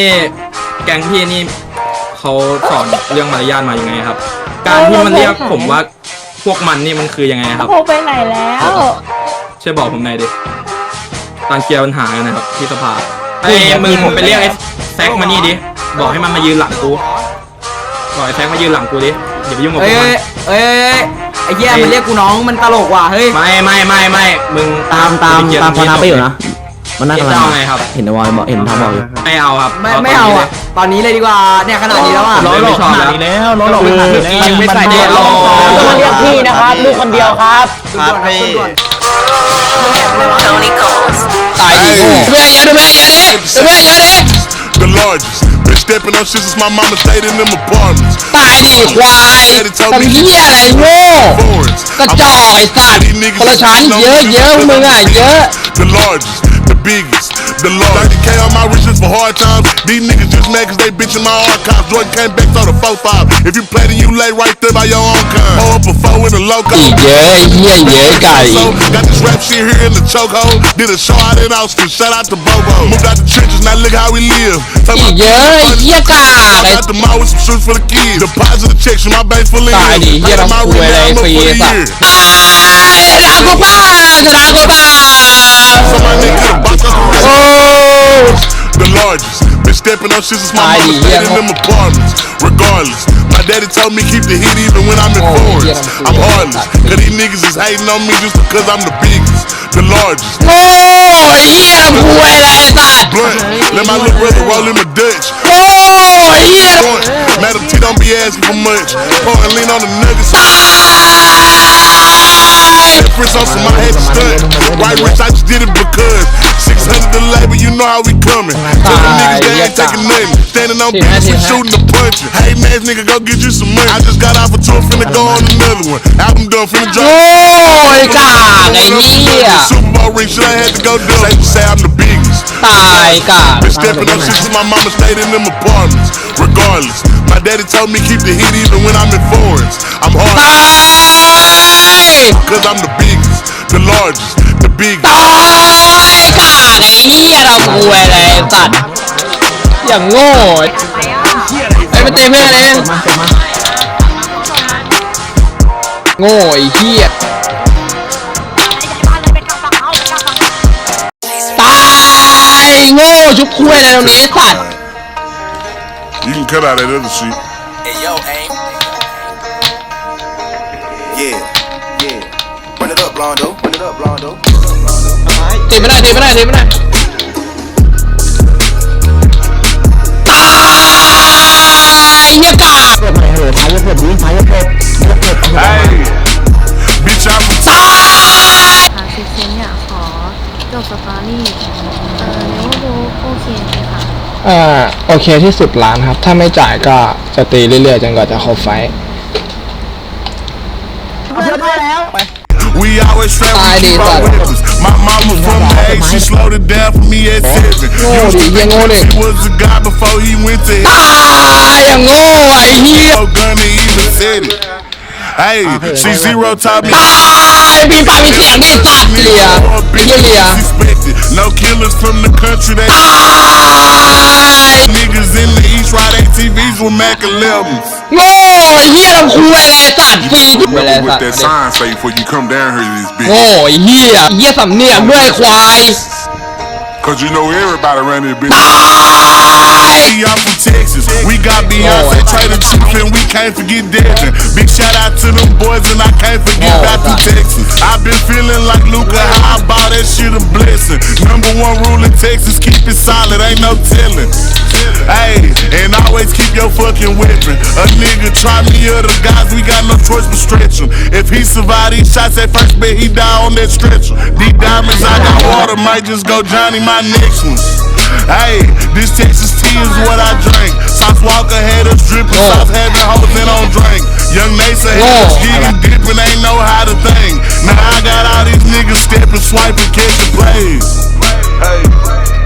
นี่แก๊งพี่นี่เขาสอนเรื่องมารยาทมายังไงครับ การที่มันเรียกผมว่าพวกมันนี่มันคือยังไงครับโคไปไหนแล้วช่วยบอกผมหน่อยดิตอนเคลียร์ปัญหากันนะครับที่สภาไอ้มึงผมไปเรียกไอ้แซกมานี่ดิบอกให้มันมายืนหลังกูบอกไอ้แซกมายืนหลังกูดิอย่าไปยุ่งกับพเอ้วยกมันเอ้ยเอ้ยไอ้เหี้ยมันเรียกกูน้องมันตลกว่ะเฮ้ยไม่ไม่ไม่ไม่มึงตามตามเกียรตามพอนับไปอยู่นะ มันน่าเกียรกำลัจะงเอาไงครับ เห็นวอยบอกเห็นทำบอกอยู่ไม่เอาครับไม่ไม่เอาอะ ตอนนี้เลยดีกว่า เนี่ยขนาดนี้แล้วอะร้อยหลอกขนาดนี้แล้วร้อยหลอกยังไม่ใส่เดียวต้องมาเรียกพี่นะครับลูกคนเดียวครับครับพี่ Tony Coles. ตายดิเพื่อนเยอะด้วยเยอะดิเพื่อนเยอะดิ the largest. Been stepping up shit since my mama stayed in them apartments. ตายดิควายทำเหี้ยอะไรโง่ Foreigns. กระจอกไอ้สัตว์คนละชั้นเยอะเยอะมึงอะเยอะ The largest, the biggest, the largest. 30k on my riches for hard times. These niggas just mad cause they bitchin' my archives. Jordan came back, so the 4-5. If you play, then you lay right there by your own kind. Pull up a four in the loco. Yeah, yeah, yeah, got it. So, got this rap shit here in the chokehold. Did a show out in Austin, shout out to Bobo. Moved out the trenches, now look how we live. Talking yeah, yeah, got it. Out the mall with some shoes for the kids. Deposit the checks from my bank for of years. Got it, yeah, I'm a of years. Lago Park, Lago Park. stepping on shit since my mama stayed in them apartments. Regardless, my daddy told me keep the heat even when I'm in Florence. I'm heartless, cause these niggas is hating on me just because I'm the biggest, the largest. Oh, yeah, buena. Blunt, let my little brother roll in my Dutch. Oh, yeah. Blunt, Madam T don't be asking for much. Point and lean on the nuggets. That Fritz on some, I had to stunt. Right, Rich, I just did it because know how we coming. Tell them niggas they ain't taking nothing. Standing on beats, we shooting. Hey, man, nigga, go get you some money. I just got off a tour, finna go on another one. Album done, finna drop. Oh, God, yeah. Super Bowl ring, I had to go do. Say, say I'm the biggest. Ay, God. Been stepping up since my mama stayed in them apartments. Regardless, my daddy told me keep the heat even when I'm in foreigns. I'm hard. Cause I'm the biggest, the largest, the biggest. สัตว์อย่างโง่ไอ้ยไปเตะเพื่อนเองมาเสร็จมาโง่ไอ้เหี้ยตายโง่ชุบคุยอะไรตรงนี้ไอ้สัตว์ You can cut out that other shit. Hey, yo, Aim. Yeah, yeah. Run it up, Blondo. Run it up, Blondo. เตะไม่ได้เตะไม่ได้เตะไม่ได้ อ่าโอเคที่สุดล้านครับ ถ้าไม่จ่ายก็จะตีเรื่อยๆจนกว่าจะครบไฟท์ We always travel I with did our that. weapons. My mama from the eight, she slowed it down for me at seven. Oh, Used to the think young that one. he was a guy before he went to ตายอย่างโง่ไอ้เหี้ย No gun to even said it. Hey, she zero taught me. ตายมีปากมีเสียงนี่สัตว์เลียไอ้เหี้ยเลีย Suspected. No killers from the country that with Mac 11s. No, yeah, them cool ass top feet. Remember what that sign say before you come down here to this bitch. Oh, yeah. Yes, I'm near. I'm ready. Cause you know everybody around here, bitch. I'm from Texas. We got Beyonce, Taylor Chips, and we can't forget Devin. Big shout out to them boys, and I can't forget back about Texas. I've been feeling like Luca. How about that shit a blessing? Number one rule in Texas, keep it solid, ain't no telling. Hey, and always keep your fucking weapon. A nigga try me other guys, we got no choice but stretch him. If he survive these shots at first, bet he die on that stretcher. These diamonds I got water, might just go Johnny my next one. Hey, this Texas tea is what I drink. Sauce Walker had us dripping, Oh. sauce having hoes and on drink. Young Nasa had us gigging, dipping, ain't know how to think. Now I got all these niggas stepping, swiping, catching plays. Hey.